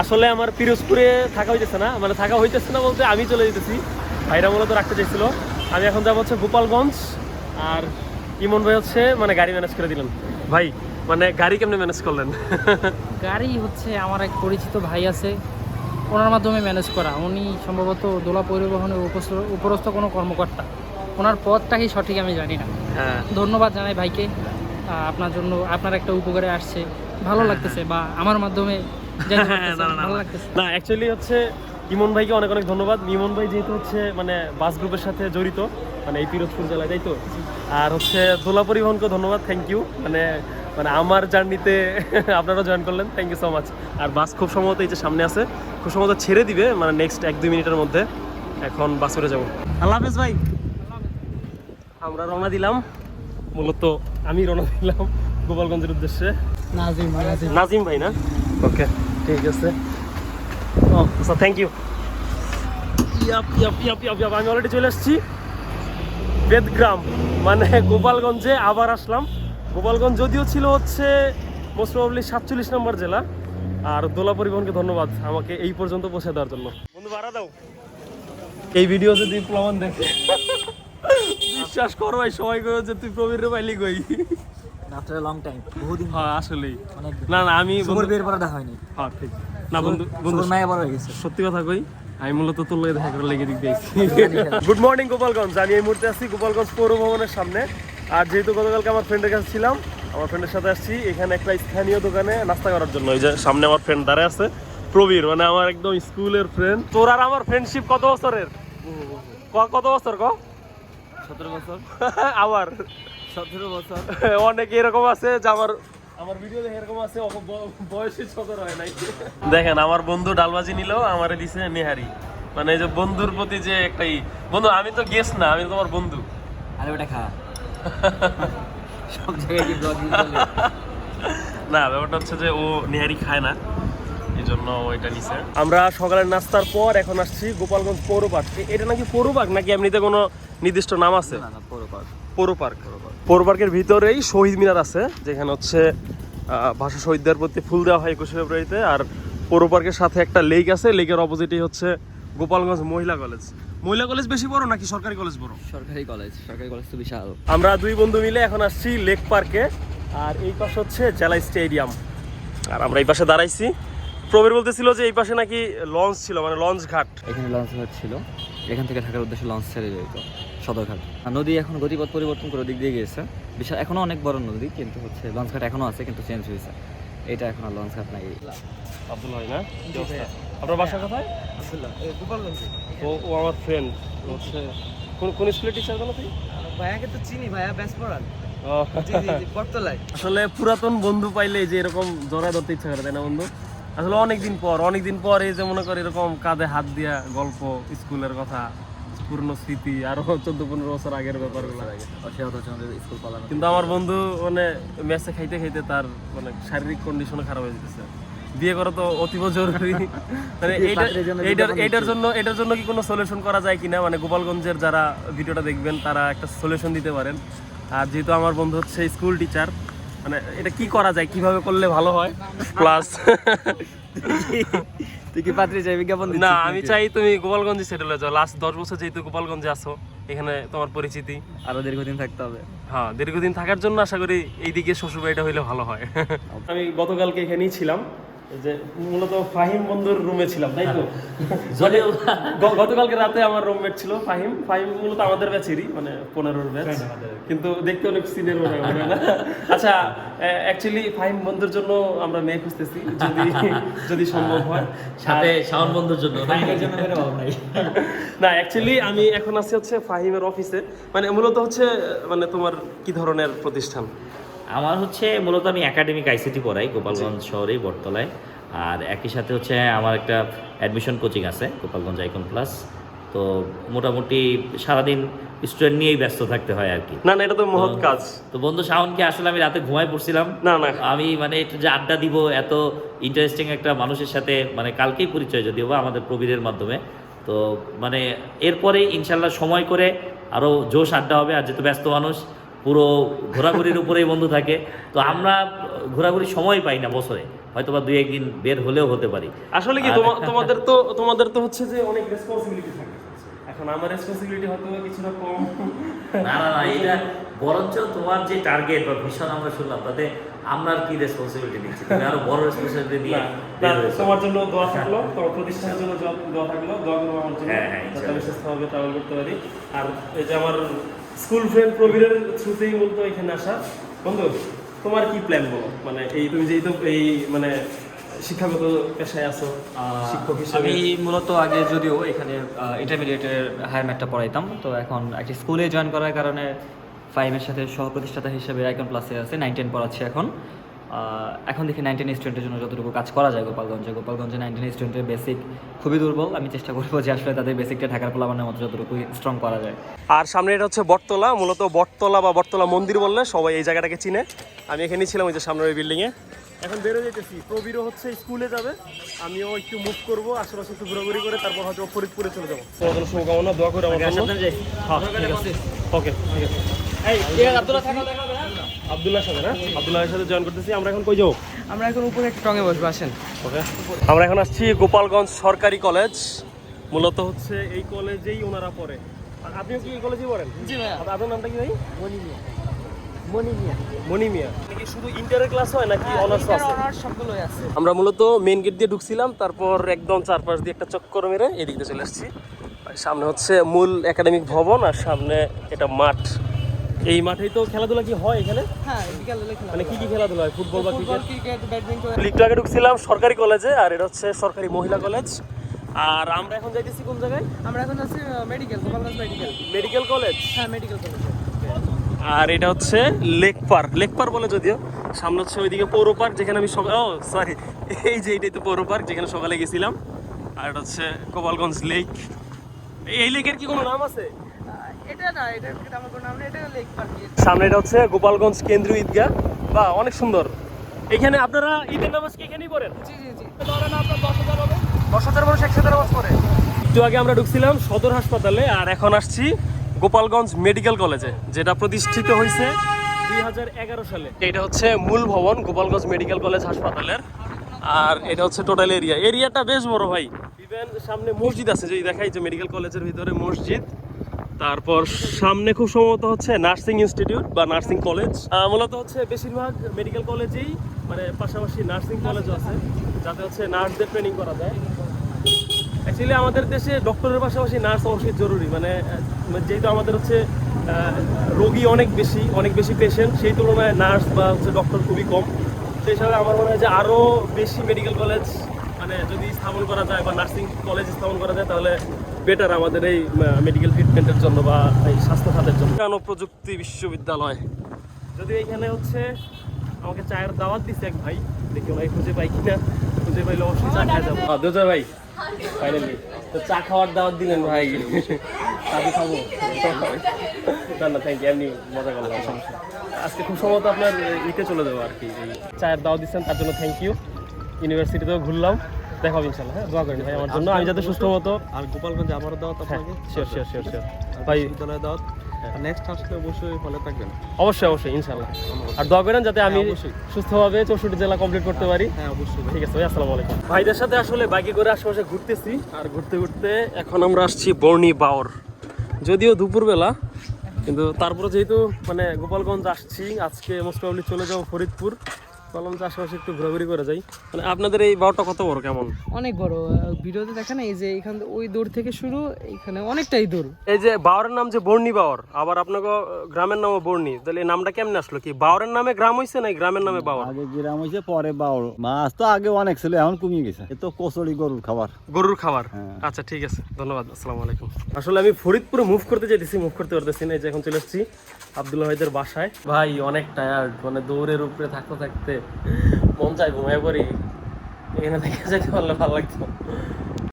আসলে আমার পিরোজপুরে থাকা হইতেছে না মানে থাকা হইতেছে না বলতে আমি চলে যেতেছি। ভাইরা মূলত রাখতে চাইছিল। আমি এখন যাব হচ্ছে গোপালগঞ্জ আর ইমন ভাই হচ্ছে মানে গাড়ি ম্যানেজ করে দিলেন। ভাই মানে গাড়ি কেমনে ম্যানেজ করলেন? গাড়ি হচ্ছে আমার এক পরিচিত ভাই আছে ওনার মাধ্যমে ম্যানেজ করা। উনি সম্ভবত দোলা পরিবহনের উপরস্থ কোনো কর্মকর্তা। ওনার পদটাই সঠিক আমি জানি না। হ্যাঁ। ধন্যবাদ জানাই ভাইকে। আপনার জন্য আপনার একটা উপকারে আসছে। ভালো লাগতেছে বা আমার মাধ্যমে হ্যাঁ, না, না, অ্যাকচুয়ালি হচ্ছে ইমন ভাইকে অনেক অনেক ধন্যবাদ। ইমন ভাই যেহেতু হচ্ছে মানে বাস গ্রুপের সাথে জড়িত মানে এই পিরোজপুর জেলায় তাই তো? আর হচ্ছে দোলা পরিবহনকে ধন্যবাদ থ্যাংক ইউ মানে মানে আমার জার্নিতে আপনারা জয়েন করলেন থ্যাংক ইউ সো মাচ আর বাস খুব সম্ভবত এই যে সামনে আছে খুব সম্ভবত ছেড়ে দিবে মানে নেক্সট এক দুই মিনিটের মধ্যে এখন বাস করে যাব। আল্লাহ হাফেজ ভাই। আমরা রওনা দিলাম মূলত আমি রওনা দিলাম গোপালগঞ্জের উদ্দেশ্যে। নাজিম ভাই না? ওকে ঠিক আছে। ও আচ্ছা থ্যাংক ইউ আমি অলরেডি চলে এসেছি বেদগ্রাম মানে গোপালগঞ্জে আবার আসলাম। গোপালগঞ্জ যদিও ছিল হচ্ছে মোস্ট প্রবলি সাতচল্লিশ নম্বর জেলা। আর দোলা পরিবহনকে ধন্যবাদ আমাকে এই পর্যন্ত পৌঁছে দেওয়ার জন্য। বন্ধু, ভাড়া দাও। এই ভিডিও যদি প্লাবন দেখে, বিশ্বাস কর সবাই করে যে তুই প্রবীর পাইলি কই আফটার লং টাইম বহুদিন হ্যাঁ আসলেই। অনেক না না আমি সুমর বন্ধু- বিয়ের পরে দেখা হয়নি। হ্যাঁ ঠিক। না বন্ধু বন্ধু মায়া বড় হয়ে গেছে। সত্যি কথা কই আমি মূলত তোর লগে দেখা করে লেগে দিক দিয়েছি গুড মর্নিং গোপালগঞ্জ। আমি এই মুহূর্তে আছি গোপালগঞ্জ পৌর ভবনের সামনে। আর যেহেতু গতকালকে আমার ফ্রেন্ডের কাছে ছিলাম আমার ফ্রেন্ডের সাথে আসছি। এখানে একটা স্থানীয় দোকানে নাস্তা করার জন্য। এই যে সামনে আমার ফ্রেন্ড দাঁড়ায় আছে প্রবীর মানে আমার একদম স্কুলের ফ্রেন্ড তোর আর আমার ফ্রেন্ডশিপ কত বছরের? ক- কত বছর ক? সতেরো বছর। আবার। সতেরো বছর। অনেক এরকম আছে যে আমার আমার ভিডিও দেখে এরকম আছে বয়সী সদর হয় নাই। দেখেন আমার বন্ধু ডালবাজি নিল আমার দিছে নেহারি। মানে এই যে বন্ধুর প্রতি যে একটা ই- বন্ধু আমি তো গেস না আমি তো তোমার বন্ধু। আরে ওটা খা। সব জায়গায় কি ব্লগিং না ব্যাপারটা হচ্ছে যে ও নেহারি খায় না এই জন্য ওইটা নিছে। আমরা সকালের নাস্তার পর এখন আসছি গোপালগঞ্জ পৌর পার্ক। এটা নাকি পৌর পার্ক নাকি এমনিতে কোনো নির্দিষ্ট নাম আছে? না না পরে পার পৌর পার্ক। পৌর পার্কের ভিতরেই শহীদ মিনার আছে যেখানে হচ্ছে ভাষা শহীদদের প্রতি ফুল দেওয়া হয় একুশে ফেব্রুয়ারিতে। আর পৌর পার্কের সাথে একটা লেক আছে লেকের অপোজিটেই হচ্ছে গোপালগঞ্জ মহিলা কলেজ। মহিলা কলেজ বেশি বড় নাকি সরকারি কলেজ বড়? সরকারি কলেজ সরকারি কলেজ তো বিশাল। আমরা দুই বন্ধু মিলে এখন আসছি লেক পার্কে আর এই পাশে হচ্ছে জেলা স্টেডিয়াম। আর আমরা এই পাশে দাঁড়াইছি। প্রবীর বলতেছিল যে এই পাশে নাকি লঞ্চ ছিল মানে লঞ্চ ঘাট। এখানে লঞ্চ ঘাট ছিল। এখান থেকে ঢাকার উদ্দেশ্যে লঞ্চ ছেড়ে যেত সদরঘাট। আর নদী এখন গতিপথ পরিবর্তন করে দিক দিয়ে গিয়েছে। বিশাল এখনও অনেক বড় নদী কিন্তু হচ্ছে লঞ্চ ঘাট এখনও আছে কিন্তু চেঞ্জ হয়েছে। এটা এখন আর লঞ্চ ঘাট নাই। আব্দুল ভাই না? আপনার বাসা কোথায়? ও ও আমার ফ্রেন্ড হচ্ছে কোন কোন স্কুলের টিচার বলো তুই ভাইয়াকে তো চিনি ভাইয়া ব্যাস পড়ান আসলে পুরাতন বন্ধু পাইলে যে এরকম জড়ায় ধরতে ইচ্ছা করে তাই না বন্ধু? আসলে অনেকদিন পর অনেকদিন পর এই যে মনে করি এরকম কাঁধে হাত দিয়া গল্প স্কুলের কথা পুরনো স্মৃতি আরও চোদ্দ পনেরো বছর আগের ব্যাপারগুলো। স্কুল পালানো কিন্তু আমার বন্ধু মানে ম্যাচে খাইতে খাইতে তার মানে শারীরিক কন্ডিশন খারাপ হয়ে যেতেছে। বিয়ে করা তো অতীব জরুরি। মানে এইটার এইটার জন্য এটার জন্য কি কোনো সলিউশন করা যায় কিনা? মানে গোপালগঞ্জের যারা ভিডিওটা দেখবেন তারা একটা সলিউশন দিতে পারেন। আর যেহেতু আমার বন্ধু হচ্ছে স্কুল টিচার মানে এটা কি করা যায়? কীভাবে করলে ভালো হয়? প্লাস তুই কি পাত্রী চাই? বিজ্ঞাপন না আমি চাই তুমি গোপালগঞ্জে সেটেল হয়ে যাও। লাস্ট দশ বছর যেহেতু গোপালগঞ্জে আসো এখানে তোমার পরিচিতি। আরও দীর্ঘদিন থাকতে হবে। হ্যাঁ দীর্ঘদিন থাকার জন্য আশা করি এইদিকে শ্বশুরবাড়িটা হইলে ভালো হয়। আমি গতকালকে এখানেই ছিলাম। যে মূলত ফাহিম বন্ধুর রুমে ছিলাম তাই তো? মানে গতকালকে রাতে আমার রুমমেট ছিল ফাহিম। ফাহিম মূলত আমাদের ব্যাচেরই মানে পনেরোর ব্যাচ কিন্তু দেখতে অনেক সিনিয়র মনে হয় না? আচ্ছা অ্যাকচুয়ালি ফাহিম বন্ধুর জন্য আমরা মেয়ে খুঁজতেছি যদি যদি সম্ভব হয় সাথে শাওন বন্ধুর জন্য না অ্যাকচুয়ালি আমি এখন আছি হচ্ছে ফাহিমের অফিসে মানে মূলত হচ্ছে মানে তোমার কি ধরনের প্রতিষ্ঠান? আমার হচ্ছে মূলত আমি একাডেমিক আইসিটি পড়াই গোপালগঞ্জ শহরেই বটতলায়। আর একই সাথে হচ্ছে আমার একটা অ্যাডমিশন কোচিং আছে গোপালগঞ্জ আইকন প্লাস তো মোটামুটি সারাদিন স্টুডেন্ট নিয়েই ব্যস্ত থাকতে হয় আর কি। না না এটা তো মহৎ কাজ। তো বন্ধু শাওনকে আসলে আমি রাতে ঘুমায় পড়ছিলাম। না না। আমি মানে একটু যে আড্ডা দিব এত ইন্টারেস্টিং একটা মানুষের সাথে মানে কালকেই পরিচয় যদিও বা আমাদের প্রবীরের মাধ্যমে। তো মানে এরপরে ইনশাল্লাহ সময় করে আরও জোশ আড্ডা হবে আর যেহেতু ব্যস্ত মানুষ পুরো ঘোরাঘুরির উপরেই বন্ধু থাকে। তো আমরা ঘোরাঘুরি সময় পাই না বছরে। হয়তো বা দুই একদিন বের হলেও হতে পারি। আসলে কি তোমাদের তো তোমাদের তো হচ্ছে যে অনেক রেসপন্সিবিলিটি থাকে। এখন আমার রেসপন্সিবিলিটি হয়তো কিছুটা কম। না না না এটা বরঞ্চ তোমার যে টার্গেট বা ভীষণ আমরা শুনলাম তাতে আমরা কি রেসপন্সিবিলিটি নিচ্ছি? তুমি আরও বড় রেসপন্সিবিলিটি নিয়ে। তোমার জন্য দোয়া থাকল তোমার প্রতিষ্ঠানের জন্য দোয়া- থাকল দোয়া করব আমার জন্য। হ্যাঁ, হ্যাঁ, ট্রাভেল করতে পারি। আর এই যে আমার স্কুল ফ্রেন্ড প্রবীরের থ্রুতেই মূলত এখানে আসা। বন্ধু তোমার কি প্ল্যান বলো? মানে এই তুমি যেহেতু এই মানে শিক্ষাগত পেশায় আছো শিক্ষক হিসেবে আমি মূলত আগে যদিও এখানে ইন্টারমিডিয়েটের হায়ার ম্যাথটা পড়াইতাম তো এখন একটি স্কুলে জয়েন করার কারণে ফাইভের সাথে সহ প্রতিষ্ঠাতা হিসেবে আইকন প্লাসে আছে নাইন টেন পড়াচ্ছি এখন। এখন দেখি নাইনটিন স্টুডেন্টের জন্য যতটুকু কাজ করা যায় গোপালগঞ্জে। গোপালগঞ্জে নাইনটিন স্টুডেন্টের বেসিক খুবই দুর্বল। আমি চেষ্টা করব যে আসলে তাদের বেসিকটা ঢাকার পোলাবানের মতো যতটুকু স্ট্রং করা যায়। আর সামনে এটা হচ্ছে বটতলা। মূলত বটতলা বা বটতলা মন্দির বললে সবাই এই জায়গাটাকে চিনে। আমি এখানেই ছিলাম ওই যে সামনের ওই বিল্ডিংয়ে এখন বেরো যেতেছি। প্রবীরও হচ্ছে স্কুলে যাবে। আমিও একটু মুভ করব আশেপাশে একটু ঘোরাঘুরি করে তারপর হয়তো ফরিদপুরে চলে যাব। জন্য শুভকামনা দোয়া করে আমার জন্য। হ্যাঁ ঠিক আছে। ওকে ঠিক আছে। আবদুল্লাহ সাথে না? আবদুল্লাহের সাথে জয়েন করতেছি। আমরা এখন কই যাব? আমরা এখন উপরে একটা টঙে বসবো আসেন। ওকে। আমরা এখন আসছি গোপালগঞ্জ সরকারি কলেজ। মূলত হচ্ছে এই কলেজেই ওনারা পড়ে। আর আপনিও কি এই কলেজেই পড়েন? জি আপনার নামটা কি ভাই? মনিমিয়া মনিমিয়া মনিমিয়া কি শুধু ইন্টারের ক্লাস হয় নাকি অনার্স আছে? সবগুলোই আছে। আমরা মূলত মেইন গেট দিয়ে ঢুকছিলাম তারপর একদম চারপাশ দিয়ে একটা চক্কর মেরে এদিক দিয়ে চলে আসছি। সামনে হচ্ছে মূল একাডেমিক ভবন আর সামনে এটা মাঠ। এই মাঠেই তো খেলাধুলা কি হয় এখানে? হ্যাঁ খেলা মানে কি কি খেলাধুলা হয়? ফুটবল বা ক্রিকেট ক্রিকেট ব্যাডমিন্টন আগে ঢুকছিলাম সরকারি কলেজে আর এটা হচ্ছে সরকারি মহিলা কলেজ আর আমরা এখন যাইতেছি কোন জায়গায়? আমরা এখন আছি medical Gopalganj medical medical college হ্যাঁ মেডিকেল কলেজ আর এটা হচ্ছে লেক পার্ক লেক পার্ক বলে যদিও সামনে হচ্ছে ওইদিকে পৌর পার্ক যেখানে আমি সকাল ও সরি এই যে এইটাই তো পৌর পার্ক যেখানে সকালে গেছিলাম। আর এটা হচ্ছে গোপালগঞ্জ লেক এই লেকের কি কোনো নাম আছে? সামনে এটা হচ্ছে গোপালগঞ্জ কেন্দ্রীয় ঈদগাহ। বা অনেক সুন্দর। এখানে আপনারা ঈদের নামাজ কি এখানেই পড়েন? জি জি জি। ধরেন আপনার দশ হাজার হবে। দশ হাজার মানুষ একসাথে নামাজ পড়ে। একটু আগে আমরা ঢুকছিলাম সদর হাসপাতালে আর এখন আসছি গোপালগঞ্জ মেডিকেল কলেজে যেটা প্রতিষ্ঠিত হয়েছে দুই হাজার এগারো সালে। এটা হচ্ছে মূল ভবন গোপালগঞ্জ মেডিকেল কলেজ হাসপাতালের আর এটা হচ্ছে টোটাল এরিয়া। এরিয়াটা বেশ বড় ভাই। ইভেন সামনে মসজিদ আছে যে দেখাই যে মেডিকেল কলেজের ভিতরে মসজিদ। তারপর সামনে খুব সম্ভবত হচ্ছে নার্সিং ইনস্টিটিউট বা নার্সিং কলেজ। মূলত হচ্ছে বেশিরভাগ মেডিকেল কলেজেই মানে পাশাপাশি নার্সিং কলেজ আছে, যাতে হচ্ছে নার্সদের ট্রেনিং করা যায়। অ্যাকচুয়ালি আমাদের দেশে ডক্টরের পাশাপাশি নার্স অবশ্যই জরুরি মানে যেহেতু আমাদের হচ্ছে রোগী অনেক বেশি অনেক বেশি পেশেন্ট সেই তুলনায় নার্স বা হচ্ছে ডক্টর খুবই কম। সেই হিসাবে আমার মনে হয় যে আরও বেশি মেডিকেল কলেজ মানে যদি স্থাপন করা যায় বা নার্সিং কলেজ স্থাপন করা যায়, তাহলে বেটার আমাদের এই মেডিকেল ট্রিটমেন্টের জন্য বা এই স্বাস্থ্য খাতের জন্য। ও প্রযুক্তি বিশ্ববিদ্যালয়? যদি এখানে হচ্ছে আমাকে চায়ের দাওয়াত দিচ্ছে এক ভাই দেখি ওনাকে খুঁজে পাই কিনা। খুঁজে পাইলে অবশ্যই চা খাওয়া যাব। দুজয় ভাই। ফাইনালি তো চা খাওয়ার দাওয়াত দিলেন ভাই। চাবি খাব। না না থ্যাংক ইউ এমনি মজা করলাম। সমস্যা আজকে খুব সম্ভবত আপনার ইতে চলে যাব আর কি। চায়ের দাওয়াত দিচ্ছেন তার জন্য থ্যাংক ইউ ইউনিভার্সিটিতেও ঘুরলাম। দেখা হবে ইনশাল্লাহ হ্যাঁ? দোয়া করেন ভাই আমার জন্য। আমি যাতে সুস্থ মতো আর গোপালগঞ্জে আমারও দাওয়াত হ্যাঁ আপনাকে শিওর শিওর শিওর শিওর ভাই বিদ্যালয়ে দাওয়াত। নেক্সট আসলে অবশ্যই ফলে থাকবেন। অবশ্যই অবশ্যই ইনশাল্লাহ আর দোয়া করেন যাতে আমি হ্যাঁ, সুস্থভাবে চৌষট্টি জেলা কমপ্লিট করতে পারি। হ্যাঁ অবশ্যই ঠিক আছে ভাই আসসালামু আলাইকুম। ভাইদের সাথে আসলে বাইকে করে আশেপাশে ঘুরতেছি। আর ঘুরতে ঘুরতে এখন আমরা আসছি বর্ণি বাওর। যদিও দুপুরবেলা কিন্তু তারপরে যেহেতু মানে গোপালগঞ্জ আসছি আজকে মোস্ট প্রবলি চলে যাব ফরিদপুর। আশেপাশে একটু ঘোরাঘুরি করে যাই। মানে আপনাদের এই কত বড় কেমন? অনেক বড় ভিডিওতে দেখেন এই যে এখান ওই দূর থেকে শুরু এখানে অনেকটাই দূর। এই যে বাওরের নাম যে বর্ণি বাওর আবার আপনাকে গ্রামের নামও বর্ণি। তাহলে এই নামটা কেমনে আসলো কি? বাওরের নামে গ্রাম হইছে না গ্রামের নামে বাওর? আগে গ্রাম হয়েছে পরে বাউল মাছ তো আগে অনেক ছিল এখন কমিয়ে গেছে। এ তো কচুরি গরুর খাবার। গরুর খাবার? হ্যাঁ। আচ্ছা ঠিক আছে। ধন্যবাদ আসসালামু আলাইকুম। আসলে আমি ফরিদপুরে মুভ করতে চাইতেছি মুভ করতে পারতেছি না এই যে এখন চলে এসেছি আব্দুল্লাহ ভাইদের বাসায়। ভাই, অনেক টায়ার্ড মানে দৌড়ের উপরে থাকতে থাকতে মন চাই ঘুমায় পড়ি। এখানে থেকে যেতে পারলে ভালো লাগতো।